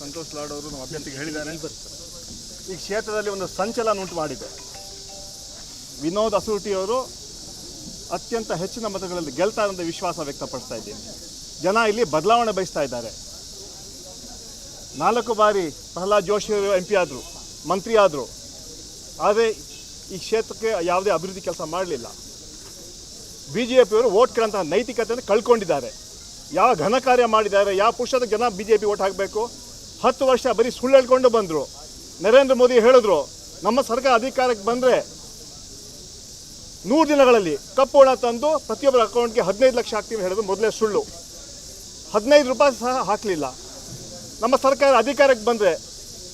ಸಂತೋಷ್ ಲಾಡ್ ಅವರು ನಮ್ಮ ಅಭ್ಯರ್ಥಿಗೆ ಹೇಳಿದ್ದಾರೆ. ಈ ಕ್ಷೇತ್ರದಲ್ಲಿ ಒಂದು ಸಂಚಲನ ಉಂಟು ಮಾಡಿದೆ. ವಿನೋದ್ ಅಸೂಟಿಯವರು ಅತ್ಯಂತ ಹೆಚ್ಚಿನ ಮತಗಳಲ್ಲಿ ಗೆಲ್ತಾರೆ ಅಂತ ವಿಶ್ವಾಸ ವ್ಯಕ್ತಪಡಿಸ್ತಾ ಇದ್ದೀನಿ. ಜನ ಇಲ್ಲಿ ಬದಲಾವಣೆ ಬಯಸ್ತಾ ಇದ್ದಾರೆ. ನಾಲ್ಕು ಬಾರಿ ಪ್ರಹ್ಲಾದ್ ಜೋಶಿ ಅವರು ಎಂ ಪಿ ಆದರು, ಮಂತ್ರಿ ಆದರು. ಆದರೆ ಈ ಕ್ಷೇತ್ರಕ್ಕೆ ಯಾವುದೇ ಅಭಿವೃದ್ಧಿ ಕೆಲಸ ಮಾಡಲಿಲ್ಲ. ಬಿ ಜೆ ಪಿಯವರು ಓಟ್ ಕೇಳಂತಹ ನೈತಿಕತೆಯನ್ನು ಕಳ್ಕೊಂಡಿದ್ದಾರೆ. ಯಾವ ಘನ ಕಾರ್ಯ ಮಾಡಿದ್ದಾರೆ, ಯಾವ ಪುರುಷದ ಜನ ಬಿ ಜೆ ಪಿ ಓಟ್ ಹಾಕಬೇಕು ಹತ್ತು ವರ್ಷ ಬರೀ ಸುಳ್ಳು ಹೇಳ್ಕೊಂಡು ಬಂದರು. ನರೇಂದ್ರ ಮೋದಿ ಹೇಳಿದ್ರು, ನಮ್ಮ ಸರ್ಕಾರ ಅಧಿಕಾರಕ್ಕೆ ಬಂದರೆ ನೂರು ದಿನಗಳಲ್ಲಿ ಕಪ್ಪು ಹಣ ತಂದು ಪ್ರತಿಯೊಬ್ಬರ ಅಕೌಂಟ್ಗೆ ಹದಿನೈದು ಲಕ್ಷ ಹಾಕ್ತೀವಿ ಹೇಳೋದು ಮೊದಲೇ ಸುಳ್ಳು. ಹದಿನೈದು ರೂಪಾಯಿ ಸಹ ಹಾಕಲಿಲ್ಲ. ನಮ್ಮ ಸರ್ಕಾರ ಅಧಿಕಾರಕ್ಕೆ ಬಂದರೆ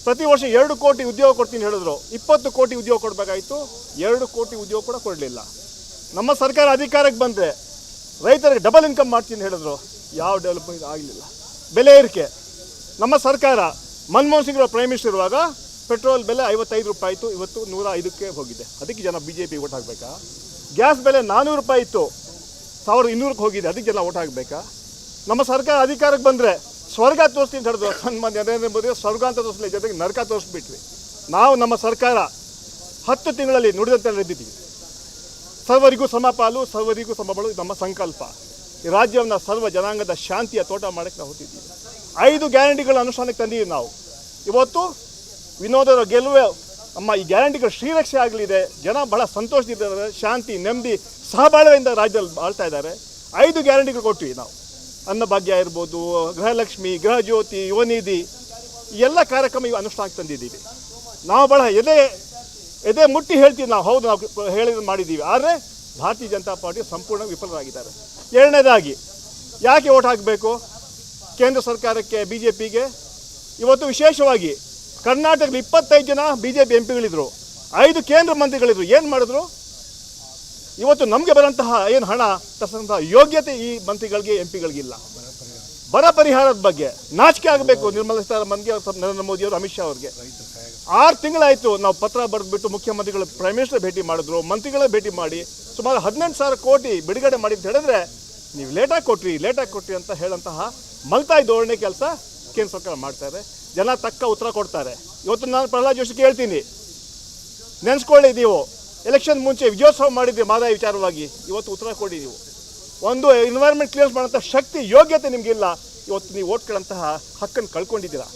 ಪ್ರತಿ ವರ್ಷ ಎರಡು ಕೋಟಿ ಉದ್ಯೋಗ ಕೊಡ್ತೀನಿ ಹೇಳಿದ್ರು. ಇಪ್ಪತ್ತು ಕೋಟಿ ಉದ್ಯೋಗ ಕೊಡಬೇಕಾಯಿತು, ಎರಡು ಕೋಟಿ ಉದ್ಯೋಗ ಕೂಡ ಕೊಡಲಿಲ್ಲ. ನಮ್ಮ ಸರ್ಕಾರ ಅಧಿಕಾರಕ್ಕೆ ಬಂದರೆ ರೈತರಿಗೆ ಡಬಲ್ ಇನ್ಕಮ್ ಮಾಡ್ತೀನಿ ಹೇಳಿದ್ರು. ಯಾವ ಡೆವಲಪ್ಮೆಂಟ್ ಆಗಲಿಲ್ಲ. ಬೆಲೆ ಏರಿಕೆ. ನಮ್ಮ ಸರ್ಕಾರ ಮನಮೋಹನ್ ಸಿಂಗ್ ಪ್ರೈಮ್ ಮಿನಿಸ್ಟರ್ ಇರುವಾಗ ಪೆಟ್ರೋಲ್ ಬೆಲೆ ಐವತ್ತೈದು ರೂಪಾಯಿ ಇತ್ತು, ಇವತ್ತು ನೂರ ಐದಕ್ಕೆ ಹೋಗಿದೆ. ಅದಕ್ಕೆ ಜನ ಬಿ ಜೆ ಪಿ ಓಟ್ ಹಾಕಬೇಕಾ? ಗ್ಯಾಸ್ ಬೆಲೆ ನಾನ್ನೂರು ರೂಪಾಯಿ ಇತ್ತು, ಸಾವಿರದ ಇನ್ನೂರಕ್ಕೆ ಹೋಗಿದೆ, ಅದಕ್ಕೆ ಜನ ಓಟ್ ಹಾಕಬೇಕಾ? ನಮ್ಮ ಸರ್ಕಾರ ಅಧಿಕಾರಕ್ಕೆ ಬಂದರೆ ಸ್ವರ್ಗ ತೋರಿಸ್ತೀನಿ ಅಂತ ಹೇಳಿದ್ರು. ಸನ್ಮಾನ್ಯ ನರೇಂದ್ರ ಮೋದಿ ಸ್ವರ್ಗ ಅಂತ ತೋರಿಸಲಿ ಜೊತೆಗೆ ನರಕ ತೋರಿಸ್ಬಿಟ್ವಿ. ನಾವು ನಮ್ಮ ಸರ್ಕಾರ ಹತ್ತು ತಿಂಗಳಲ್ಲಿ ನುಡಿದಂತೆ ನಡೆದಿದ್ದೀವಿ. ಸರ್ವರಿಗೂ ಸಮಪಾಲು ಸರ್ವರಿಗೂ ಸಮಬಳು ನಮ್ಮ ಸಂಕಲ್ಪ. ಈ ರಾಜ್ಯವನ್ನು ಸರ್ವ ಜನಾಂಗದ ಶಾಂತಿಯ ತೋಟ ಮಾಡೋಕ್ಕೆ ನಾವು ಹೊತ್ತಿದ್ದೀವಿ ಐದು ಗ್ಯಾರಂಟಿಗಳ ಅನುಷ್ಠಾನಕ್ಕೆ ತಂದಿದ್ದೀವಿ ನಾವು. ಇವತ್ತು ವಿನೋದರ ಗೆಲುವೆ ನಮ್ಮ ಈ ಗ್ಯಾರಂಟಿಗಳು ಶ್ರೀರಕ್ಷೆ ಆಗಲಿದೆ. ಜನ ಬಹಳ ಸಂತೋಷದಿದ್ದಾರೆ ಶಾಂತಿ, ನೆಮ್ಮದಿ, ಸಹಬಾಳ್ವೆಯಿಂದ ರಾಜ್ಯದಲ್ಲಿ ಬಾಳ್ತಾ ಇದ್ದಾರೆ. ಐದು ಗ್ಯಾರಂಟಿಗಳು ಕೊಟ್ವಿ ನಾವು. ಅನ್ನಭಾಗ್ಯ ಇರ್ಬೋದು, ಗೃಹಲಕ್ಷ್ಮಿ ಗೃಹ ಜ್ಯೋತಿ ಯುವನಿಧಿ ಎಲ್ಲ ಕಾರ್ಯಕ್ರಮ ಈಗ ಅನುಷ್ಠಾನಕ್ಕೆ ತಂದಿದ್ದೀವಿ. ನಾವು ಬಹಳ ಎದೆ ಎದೆ ಮುಟ್ಟಿ ಹೇಳ್ತೀವಿ ನಾವು. ಹೌದು, ನಾವು ಹೇಳಿದ ಮಾಡಿದ್ದೀವಿ. ಆದರೆ ಭಾರತೀಯ ಜನತಾ ಪಾರ್ಟಿ ಸಂಪೂರ್ಣ ವಿಫಲರಾಗಿದ್ದಾರೆ. ಎರಡನೇದಾಗಿ, ಯಾಕೆ ಓಟ್ ಹಾಕಬೇಕು? ಕೇಂದ್ರ ಸರ್ಕಾರಕ್ಕೆ ಬಿ ಜೆ ಇವತ್ತು ವಿಶೇಷವಾಗಿ ಕರ್ನಾಟಕದಲ್ಲಿ ಇಪ್ಪತ್ತೈದು ಜನ ಬಿ ಜೆ ಪಿ ಎಂ ಪಿಗಳಿದ್ರು ಐದು ಕೇಂದ್ರ ಮಂತ್ರಿಗಳಿದ್ರು. ಏನು ಮಾಡಿದ್ರು? ಇವತ್ತು ನಮಗೆ ಬರೋಂತಹ ಏನು ಹಣ ತರಿಸಂತಹ ಯೋಗ್ಯತೆ ಈ ಮಂತ್ರಿಗಳಿಗೆ ಎಂ ಪಿಗಳಿಗಿಲ್ಲ ಬರ ಪರಿಹಾರದ ಬಗ್ಗೆ ನಾಚಿಕೆ ಆಗಬೇಕು. ನಿರ್ಮಲಾ ಸೀತಾರಾಮನ್ಗೆ ನರೇಂದ್ರ ಮೋದಿ ಅವರು, ಅಮಿತ್ ಶಾ ಅವ್ರಿಗೆ. ಆರು ತಿಂಗಳಾಯಿತು ನಾವು ಪತ್ರ ಬರೆದ್ಬಿಟ್ಟು ಮುಖ್ಯಮಂತ್ರಿಗಳ ಪ್ರೈಮ್ ಮಿನಿಸ್ಟರ್ ಭೇಟಿ ಮಾಡಿದ್ರು. ಮಂತ್ರಿಗಳೇ ಭೇಟಿ ಮಾಡಿ ಸುಮಾರು ಹದಿನೆಂಟು ಸಾವಿರ ಕೋಟಿ ಬಿಡುಗಡೆ ಮಾಡಿದ್ದು ಹೇಳಿದ್ರೆ ನೀವು ಲೇಟಾಗಿ ಕೊಟ್ರಿ ಲೇಟಾಗಿ ಕೊಟ್ರಿ ಅಂತ ಹೇಳಂತಹ ಮಲ್ತಾಯಿ ಧೋರಣೆ ಕೆಲಸ ಕೇಂದ್ರ ಸರ್ಕಾರ ಮಾಡ್ತಾರೆ ಜನ ತಕ್ಕ ಉತ್ತರ ಕೊಡ್ತಾರೆ. ಇವತ್ತು ನಾನು ಪ್ರಹ್ಲಾದ್ ಜೋಶಿ ಕೇಳ್ತೀನಿ. ನೆನೆಸ್ಕೊಳ್ಳಿ ನೀವು. ಎಲೆಕ್ಷನ್ ಮುಂಚೆ ವಿಜಯೋತ್ಸವ ಮಾಡಿದ್ವಿ ಮಾದಾಯ ವಿಚಾರವಾಗಿ. ಇವತ್ತು ಉತ್ತರ ಕೊಡಿ ನೀವು. ಒಂದು ಎನ್ವೈರ್ಮೆಂಟ್ ಕ್ಲಿಯರ್ ಮಾಡೋಂಥ ಶಕ್ತಿ, ಯೋಗ್ಯತೆ ನಿಮಗಿಲ್ಲ. ಇವತ್ತು ನೀವು ಓಟ್ಗಳಂತಹ ಹಕ್ಕನ್ನು ಕಳ್ಕೊಂಡಿದ್ದೀರಾ.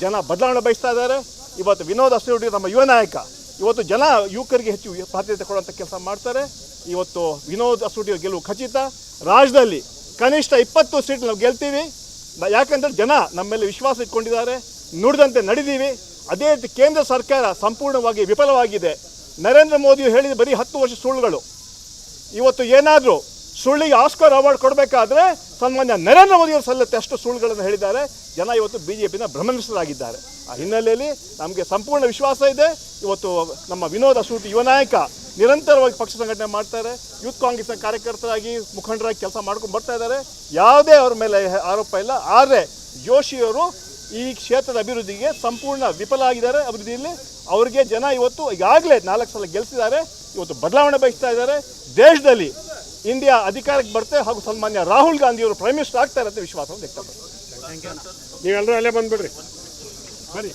ಜನ ಬದಲಾವಣೆ ಬಯಸ್ತಾ ಇದ್ದಾರೆ. ಇವತ್ತು ವಿನೋದ್ ಅಸೂಡಿ ನಮ್ಮ ಯುವ ನಾಯಕ. ಇವತ್ತು ಜನ ಯುವಕರಿಗೆ ಹೆಚ್ಚು ಪ್ರಾತಿನಿಧ್ಯ ಕೊಡುವಂಥ ಕೆಲಸ ಮಾಡ್ತಾರೆ. ಇವತ್ತು ವಿನೋದ್ ಅಸೂಡಿ ಗೆಲುವು ಖಚಿತ. ರಾಜ್ಯದಲ್ಲಿ ಕನಿಷ್ಠ ಇಪ್ಪತ್ತು ಸೀಟ್ ನಾವು ಗೆಲ್ತೀವಿ. ಯಾಕಂದ್ರೆ ಜನ ನಮ್ಮ ಮೇಲೆ ವಿಶ್ವಾಸ ಇಟ್ಕೊಂಡಿದ್ದಾರೆ, ನುಡಿದಂತೆ ನಡೆದೀವಿ ಅದೇ ರೀತಿ ಕೇಂದ್ರ ಸರ್ಕಾರ ಸಂಪೂರ್ಣವಾಗಿ ವಿಫಲವಾಗಿದೆ. ನರೇಂದ್ರ ಮೋದಿ ಹೇಳಿದ ಬರೀ ಹತ್ತು ವರ್ಷ ಸುಳ್ಳುಗಳು. ಇವತ್ತು ಏನಾದರೂ ಸುಳ್ಳಿಗೆ ಆಸ್ಕರ್ ಅವಾರ್ಡ್ ಕೊಡಬೇಕಾದ್ರೆ ಸನ್ಮಾನ್ಯ ನರೇಂದ್ರ ಮೋದಿ ಅವರು ಸಲ್ಲತ್ತೆ ಅಷ್ಟು ಸುಳ್ಳುಗಳನ್ನು ಹೇಳಿದ್ದಾರೆ. ಜನ ಇವತ್ತು ಬಿ ಜೆ ಪಿನ ಭ್ರಮಿಸಲಾಗಿದ್ದಾರೆ ಆ ಹಿನ್ನೆಲೆಯಲ್ಲಿ ನಮಗೆ ಸಂಪೂರ್ಣ ವಿಶ್ವಾಸ ಇದೆ. ಇವತ್ತು ನಮ್ಮ ವಿನೋದ ಸೂಟಿ ಯುವ ನಾಯಕ ನಿರಂತರವಾಗಿ ಪಕ್ಷ ಸಂಘಟನೆ ಮಾಡ್ತಾರೆ. ಯೂತ್ ಕಾಂಗ್ರೆಸ್ನ ಕಾರ್ಯಕರ್ತರಾಗಿ ಮುಖಂಡರಾಗಿ ಕೆಲಸ ಮಾಡ್ಕೊಂಡು ಬರ್ತಾ ಇದ್ದಾರೆ. ಯಾವುದೇ ಅವ್ರ ಮೇಲೆ ಆರೋಪ ಇಲ್ಲ. ಆದರೆ ಜೋಶಿಯವರು ಈ ಕ್ಷೇತ್ರದ ಅಭಿವೃದ್ಧಿಗೆ ಸಂಪೂರ್ಣ ವಿಫಲ ಆಗಿದ್ದಾರೆ ಅಭಿವೃದ್ಧಿಯಲ್ಲಿ. ಅವರಿಗೆ ಜನ ಇವತ್ತು ಈಗಾಗಲೇ ನಾಲ್ಕು ಸಲ ಗೆಲ್ಲಿಸಿದ್ದಾರೆ ಇವತ್ತು ಬದಲಾವಣೆ ಬಯಸ್ತಾ ಇದ್ದಾರೆ. ದೇಶದಲ್ಲಿ ಇಂಡಿಯಾ ಅಧಿಕಾರಕ್ಕೆ ಬರುತ್ತೆ ಹಾಗೂ ಸನ್ಮಾನ್ಯ ರಾಹುಲ್ ಗಾಂಧಿ ಅವರು ಪ್ರೈಮ್ ಮಿನಿಸ್ಟರ್ ಆಗ್ತಾರೆ ಅಂತ ವಿಶ್ವಾಸವನ್ನು ನೀವೆಲ್ಲರೂ ಅಲ್ಲೇ ಬಂದ್ಬಿಡ್ರಿ. ಬರ್ರಿ